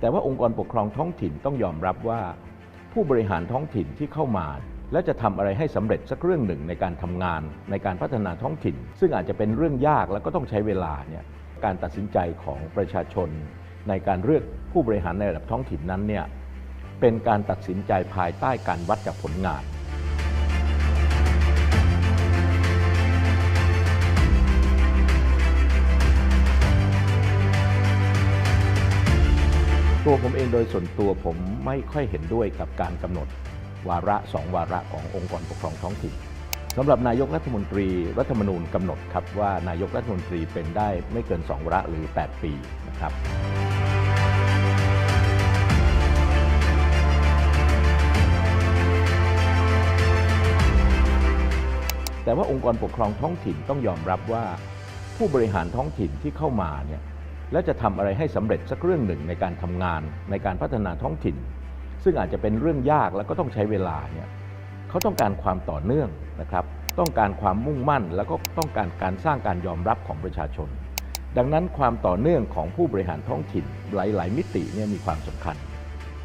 แต่ว่าองค์กรปกครองท้องถิ่นต้องยอมรับว่า ผู้บริหารท้องถิ่นที่เข้ามา และจะทำอะไรให้สำเร็จสักเรื่องหนึ่งในการทำงาน ในการพัฒนาท้องถิ่น ซึ่งอาจจะเป็นเรื่องยากแล้วก็ต้องใช้เวลาเนี่ยการตัดสินใจของประชาชน ในการเลือกผู้บริหารในระดับท้องถิ่นนั้นเนี่ยเป็นการตัดสินใจภายใต้การวัดจากผลงาน ตัวผมเองโดยส่วนตัวผมไม่ค่อยเห็นด้วยกับการกำหนดวาระสองวาระขององค์กรปกครองท้องถิ่นสำหรับนายกรัฐมนตรีรัฐธรรมนูญกำหนดครับว่านายกรัฐมนตรีเป็นได้ไม่เกินสองวาระหรือ 8 ปีนะครับแต่ว่าองค์กรปกครองท้องถิ่นต้องยอมรับว่าผู้บริหารท้องถิ่นที่เข้ามาเนี่ย และจะทำอะไรให้สำเร็จสักเรื่องหนึ่งในการทำงานในการพัฒนาท้องถิ่น ซึ่งอาจจะเป็นเรื่องยากแล้วก็ต้องใช้เวลาเนี่ยเขาต้องการความต่อเนื่องนะครับ ต้องการความมุ่งมั่น แล้วก็ต้องการการสร้างการยอมรับของประชาชน ดังนั้นความต่อเนื่องของผู้บริหารท้องถิ่นหลาย ๆ มิติเนี่ยมีความสำคัญ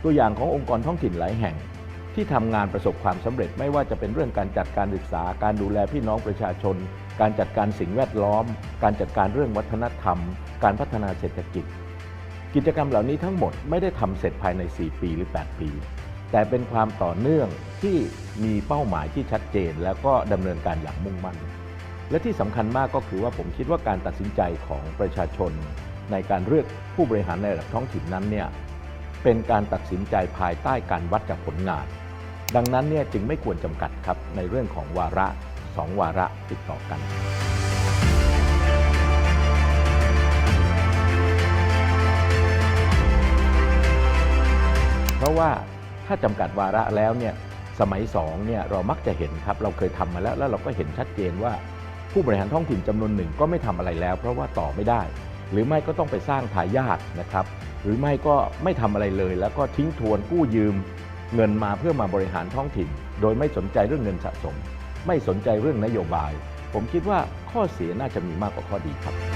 ตัวอย่างขององค์กรท้องถิ่นหลายแห่ง ที่ทำงานประสบความสำเร็จ ไม่ว่าจะเป็นเรื่องการจัดการศึกษา การดูแลพี่น้องประชาชน การจัดการสิ่งแวดล้อม การจัดการเรื่องวัฒนธรรม การพัฒนาเศรษฐกิจ กิจกรรมเหล่านี้ทั้งหมดไม่ได้ทำเสร็จภายใน 4 ปีหรือ 8 ปี แต่เป็นความต่อเนื่องที่มีเป้าหมายที่ชัดเจน แล้วก็ดำเนินการอย่างมุ่งมั่น และที่สำคัญมากก็คือว่าผมคิดว่าการตัดสินใจของประชาชน ในการเลือกผู้บริหารในระดับท้องถิ่นนั้นเนี่ยเป็นการตัดสินใจภายใต้การวัดจากผลงาน ดังนั้นเนี่ยจึงไม่ควรจำกัดครับในเรื่องของวาระสองวาระติดต่อกัน เพราะว่าถ้าจำกัดวาระแล้วเนี่ยสมัยสองเนี่ยเรามักจะเห็นครับเราเคยทำมาแล้วแล้วเราก็เห็นชัดเจนว่า ผู้บริหารท้องถิ่นจำนวนหนึ่งก็ไม่ทำอะไรแล้ว เพราะว่าต่อไม่ได้ หรือไม่ก็ต้องไปสร้างทายาทนะครับ หรือไม่ก็ไม่ทำอะไรเลย แล้วก็ทิ้งทวนกู้ยืม เงินมาเพื่อมาบริหารท้องถิ่น โดยไม่สนใจเรื่องเงินสะสม ไม่สนใจเรื่องนโยบาย ผมคิดว่าข้อเสียน่าจะมีมากกว่าข้อดีครับ